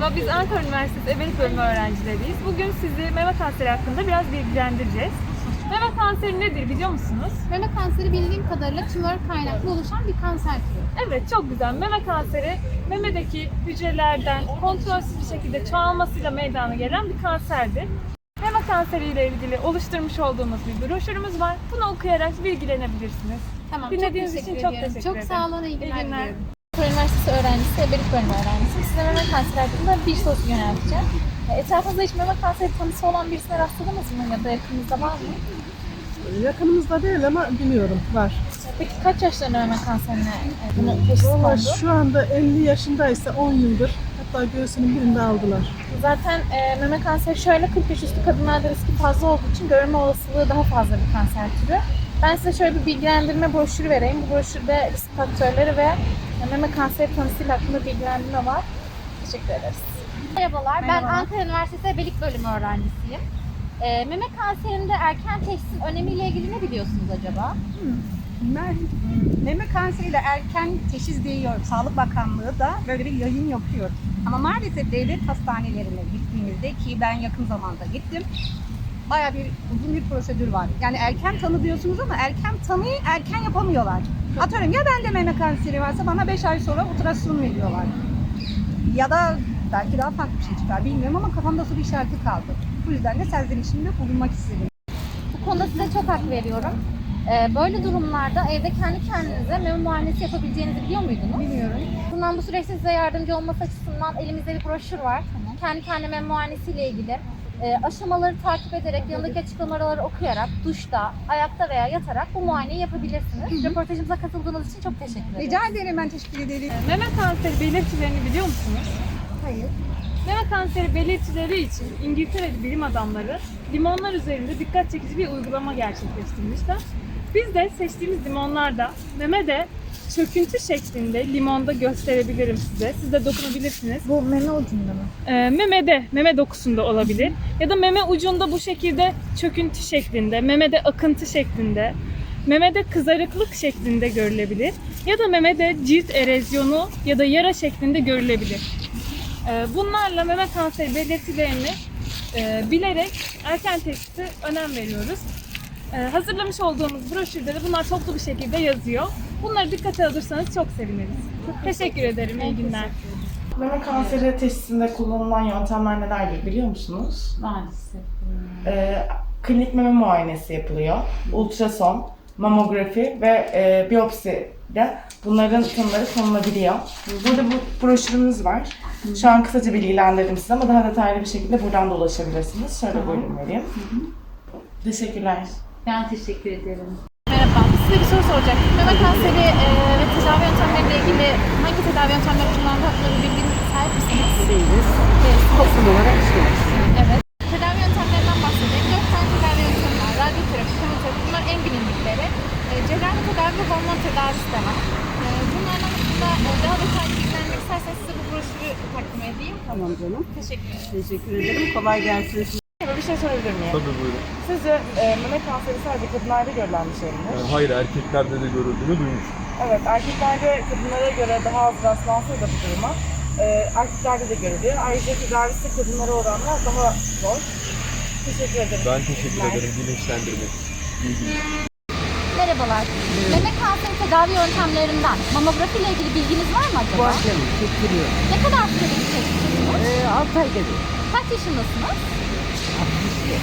Merhaba, biz Ankara Üniversitesi Ebelik Bölümü öğrencileriyiz. Bugün sizi meme kanseri hakkında biraz bilgilendireceğiz. Meme kanseri nedir biliyor musunuz? Meme kanseri bildiğim kadarıyla tümör kaynaklı oluşan bir kanser türü. Evet, çok güzel. Meme kanseri, memedeki hücrelerden kontrolsüz bir şekilde çoğalmasıyla meydana gelen bir kanserdir. Meme kanseri ile ilgili oluşturmuş olduğumuz bir broşürümüz var. Bunu okuyarak bilgilenebilirsiniz. Tamam, Dinlediğiniz çok için çok teşekkür Çok ederim. sağ olun, iyi İyi günler, günler. diliyorum. Ankara Üniversitesi öğrencisi, ebelik bölümü öğrencisiyim. Size meme kanseri hakkında bir soru yönelteceğim. E, Etrafınızda hiç meme kanseri tanısı olan birisine rastladınız mı ya da yakınınızda var mı? Yakınımızda değil ama biliyorum var. Peki kaç yaşlarında meme kanserine e, bunu teşhis Valla şu anda 50 yaşındaysa 10 yıldır hatta göğsünün birinde aldılar. Zaten e, meme kanseri şöyle 40 yaş üstü kadınlarda riski fazla olduğu için görme olasılığı daha fazla bir kanser türü. Ben size şöyle bir bilgilendirme broşürü vereyim. Bu broşürde risk faktörleri ve meme kanseri tanısıyla hakkında bilgilendirme var. Teşekkür ederiz. Merhabalar, ben Merhaba. Ankara Üniversitesi Ebelik Bölümü öğrencisiyim. E, meme kanserinde erken teşhisin önemiyle ilgili ne biliyorsunuz acaba? Mer- Meme kanseriyle erken teşhis diyor. Sağlık Bakanlığı da böyle bir yayın yapıyor. Ama maalesef devlet hastanelerine gittiğimizde ki ben yakın zamanda gittim. Baya bir uzun bir prosedür var. Yani erken tanı diyorsunuz ama erken tanıyı erken yapamıyorlar. Atıyorum ya bende meme kanseri varsa bana 5 ay sonra ultrason veriyorlar. Ya da belki daha farklı bir şey çıkar bilmiyorum ama kafamda soru işareti kaldı. Bu yüzden de serzenişimde bulunmak istedim. Bu konuda size çok hak veriyorum. Ee, böyle durumlarda evde kendi kendinize meme muayenesi yapabileceğinizi biliyor muydunuz? Bilmiyorum. Bundan bu süreçte size yardımcı olması açısından elimizde bir broşür var. Kendi kendine meme muayenesiyle ilgili e, aşamaları takip ederek, yanındaki açıklamaları okuyarak, duşta, ayakta veya yatarak bu muayeneyi yapabilirsiniz. Röportajımıza katıldığınız için çok teşekkür ederim. Rica ederim ben teşekkür ederim. Meme kanseri belirtilerini biliyor musunuz? Hayır. Meme kanseri belirtileri için İngiltere'li bilim adamları limonlar üzerinde dikkat çekici bir uygulama gerçekleştirmişler. Biz de seçtiğimiz limonlarda meme de çöküntü şeklinde limonda gösterebilirim size. Siz de dokunabilirsiniz. Bu meme ucunda mı? Ee, memede, meme dokusunda olabilir. Ya da meme ucunda bu şekilde çöküntü şeklinde, memede akıntı şeklinde, memede kızarıklık şeklinde görülebilir. Ya da memede cilt erozyonu ya da yara şeklinde görülebilir. Ee, bunlarla meme kanseri belirtilerini e, bilerek erken teşhise önem veriyoruz. Ee, hazırlamış olduğumuz broşürde de bunlar toplu bir şekilde yazıyor. Bunları dikkate alırsanız çok seviniriz. Teşekkür ederim. İyi günler. Meme kanseri teşhisinde kullanılan yöntemler nelerdir biliyor musunuz? Maalesef. Ee, klinik meme muayenesi yapılıyor. Ultrason, mamografi ve e, biyopsi de bunların tanıları konulabiliyor. Burada bu broşürümüz var. Şu an kısaca bilgilendirdim size ama daha detaylı bir şekilde buradan da ulaşabilirsiniz. Şöyle buyurun vereyim. Teşekkürler. Ben teşekkür ederim. Size bir soru soracaktım. Meme kanseri e, ve tedavi yöntemleriyle ilgili hangi tedavi yöntemleri kullandığı hakkında bir bilginiz sahip misiniz? değiliz. Değilsiniz. Toplum olarak işliyoruz. Evet. Tedavi yöntemlerinden bahsedeyim. Dört tane tedavi yöntemi var. Radyoterapi, kemoterapi bunlar en bilindikleri. E, cerrahi tedavi ve hormon tedavisi de var. E, bunlardan hakkında e, daha detaylı bilgilenmek isterseniz size bu broşürü takdim edeyim. Tamam canım. Teşekkür ederim. Teşekkür ederim. Kolay gelsin. Bir şey sorabilir miyim? Tabii buyurun. Sizce e, meme kanseri sadece kadınlarda görülen bir şey mi? Yani hayır erkeklerde de görüldüğünü duymuştum. Evet, erkeklerde kadınlara göre daha az rastlansa da bu duruma e, erkeklerde de görülüyor. Ayrıca tedavisi kadınlara oranla daha zor. Teşekkür ederim. Ben teşekkür ederim bilinçlendirmek için. İyi günler. Merhabalar. Meme kanseri tedavi yöntemlerinden mamografi ile ilgili bilginiz var mı acaba? Var canım. Çektiriyor. Ne kadar süreli bir teşhisiniz? Ee, 6 ayda bir. Kaç yaşındasınız? 62.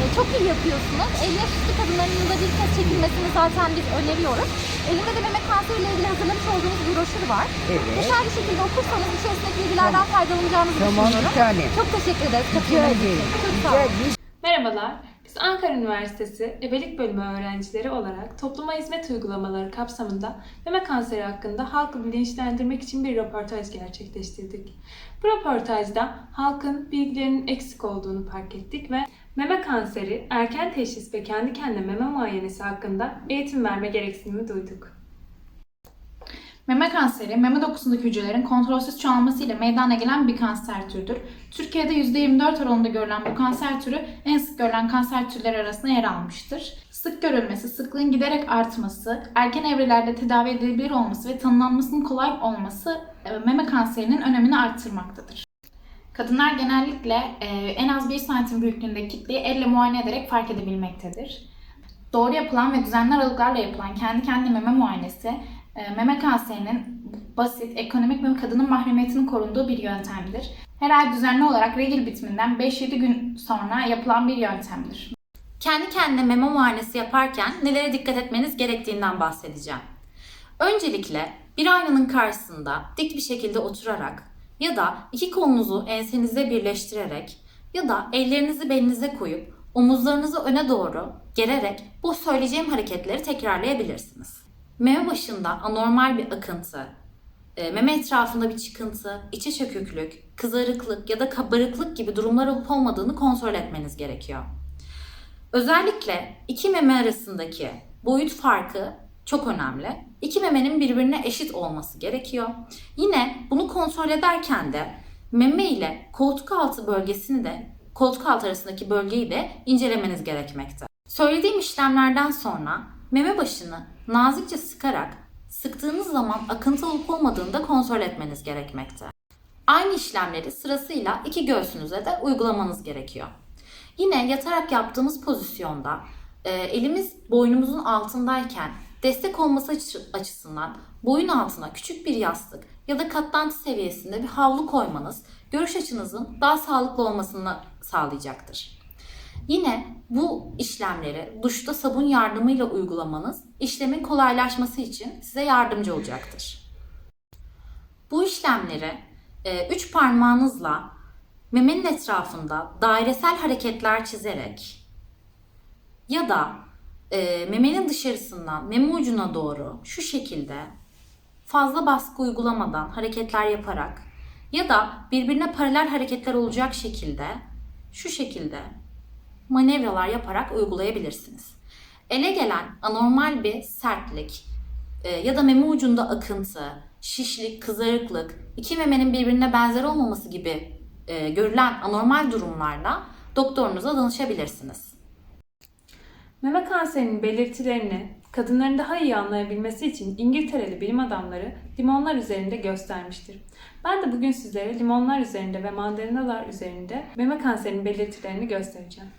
Ee, Çok iyi yapıyorsunuz. 50 yaş üstü kadınların yılda bir kez çekilmesini zaten biz öneriyoruz. Elimde de meme kanseriyle ilgili hazırlamış olduğumuz bir broşür var. Evet. Detaylı şekilde okursanız içerisindeki bilgilerden faydalanacağınızı Tamam bir düşünüyorum. tane. Çok teşekkür ederiz. Rica katıldığınız için. ederim. Çok sağ Rica olun. ederim. Merhabalar, biz Ankara Üniversitesi Ebelik Bölümü öğrencileri olarak topluma hizmet uygulamaları kapsamında meme kanseri hakkında halkı bilinçlendirmek için bir röportaj gerçekleştirdik. Bu röportajda halkın bilgilerinin eksik olduğunu fark ettik ve meme kanseri, erken teşhis ve kendi kendine meme muayenesi hakkında eğitim verme gereksinimi duyduk. Meme kanseri, meme dokusundaki hücrelerin kontrolsüz çoğalmasıyla meydana gelen bir kanser türüdür. Türkiye'de %24 oranında görülen bu kanser türü en sık görülen kanser türleri arasında yer almıştır. Sık görülmesi, sıklığın giderek artması, erken evrelerde tedavi edilebilir olması ve tanılanmasının kolay olması e, meme kanserinin önemini arttırmaktadır. Kadınlar genellikle e, en az 1 santim büyüklüğünde kitleyi elle muayene ederek fark edebilmektedir. Doğru yapılan ve düzenli aralıklarla yapılan kendi kendine meme muayenesi, meme kanserinin basit, ekonomik ve kadının mahremiyetinin korunduğu bir yöntemdir. Her ay düzenli olarak regil bitiminden 5-7 gün sonra yapılan bir yöntemdir. Kendi kendine meme muayenesi yaparken nelere dikkat etmeniz gerektiğinden bahsedeceğim. Öncelikle bir aynanın karşısında dik bir şekilde oturarak ya da iki kolunuzu ensenize birleştirerek ya da ellerinizi belinize koyup omuzlarınızı öne doğru gererek bu söyleyeceğim hareketleri tekrarlayabilirsiniz. Meme başında anormal bir akıntı, e, meme etrafında bir çıkıntı, içe çöküklük, kızarıklık ya da kabarıklık gibi durumlar olup olmadığını kontrol etmeniz gerekiyor. Özellikle iki meme arasındaki boyut farkı çok önemli. İki memenin birbirine eşit olması gerekiyor. Yine bunu kontrol ederken de meme ile koltuk altı bölgesini de koltuk altı arasındaki bölgeyi de incelemeniz gerekmekte. Söylediğim işlemlerden sonra meme başını nazikçe sıkarak sıktığınız zaman akıntı olup olmadığını da kontrol etmeniz gerekmekte. Aynı işlemleri sırasıyla iki göğsünüze de uygulamanız gerekiyor. Yine yatarak yaptığımız pozisyonda e, elimiz boynumuzun altındayken destek olması açı- açısından boyun altına küçük bir yastık ya da katlantı seviyesinde bir havlu koymanız görüş açınızın daha sağlıklı olmasını sağlayacaktır. Yine bu işlemleri duşta sabun yardımıyla uygulamanız işlemin kolaylaşması için size yardımcı olacaktır. Bu işlemleri e, üç parmağınızla memenin etrafında dairesel hareketler çizerek ya da e, memenin dışarısından meme ucuna doğru şu şekilde fazla baskı uygulamadan hareketler yaparak ya da birbirine paralel hareketler olacak şekilde şu şekilde manevralar yaparak uygulayabilirsiniz. Ele gelen anormal bir sertlik e, ya da meme ucunda akıntı, şişlik, kızarıklık, iki memenin birbirine benzer olmaması gibi e, görülen anormal durumlarla doktorunuza danışabilirsiniz. Meme kanserinin belirtilerini kadınların daha iyi anlayabilmesi için İngiltereli bilim adamları limonlar üzerinde göstermiştir. Ben de bugün sizlere limonlar üzerinde ve mandalinalar üzerinde meme kanserinin belirtilerini göstereceğim.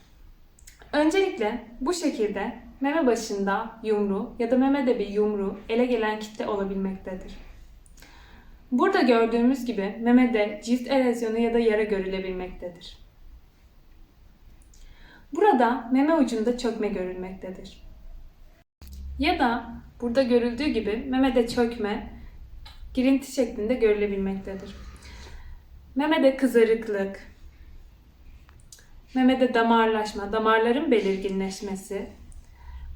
Öncelikle bu şekilde meme başında yumru ya da memede bir yumru ele gelen kitle olabilmektedir. Burada gördüğümüz gibi memede cilt erozyonu ya da yara görülebilmektedir. Burada meme ucunda çökme görülmektedir. Ya da burada görüldüğü gibi memede çökme, girinti şeklinde görülebilmektedir. Memede kızarıklık, memede damarlaşma, damarların belirginleşmesi,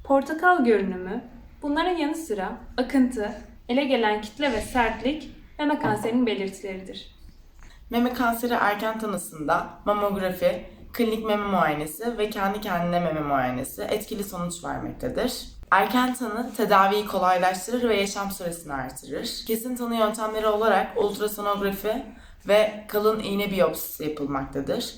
portakal görünümü, bunların yanı sıra akıntı, ele gelen kitle ve sertlik meme kanserinin belirtileridir. Meme kanseri erken tanısında mamografi, klinik meme muayenesi ve kendi kendine meme muayenesi etkili sonuç vermektedir. Erken tanı tedaviyi kolaylaştırır ve yaşam süresini artırır. Kesin tanı yöntemleri olarak ultrasonografi ve kalın iğne biyopsisi yapılmaktadır.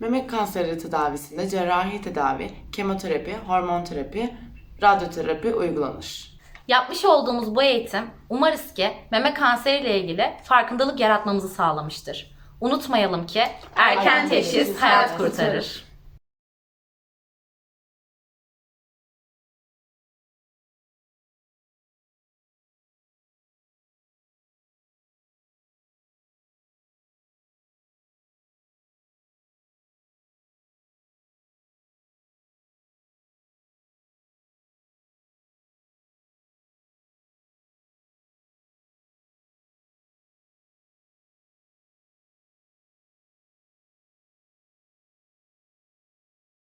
Meme kanseri tedavisinde cerrahi tedavi, kemoterapi, hormon terapi, radyoterapi uygulanır. Yapmış olduğumuz bu eğitim umarız ki meme kanseri ile ilgili farkındalık yaratmamızı sağlamıştır. Unutmayalım ki erken teşhis hayat kurtarır.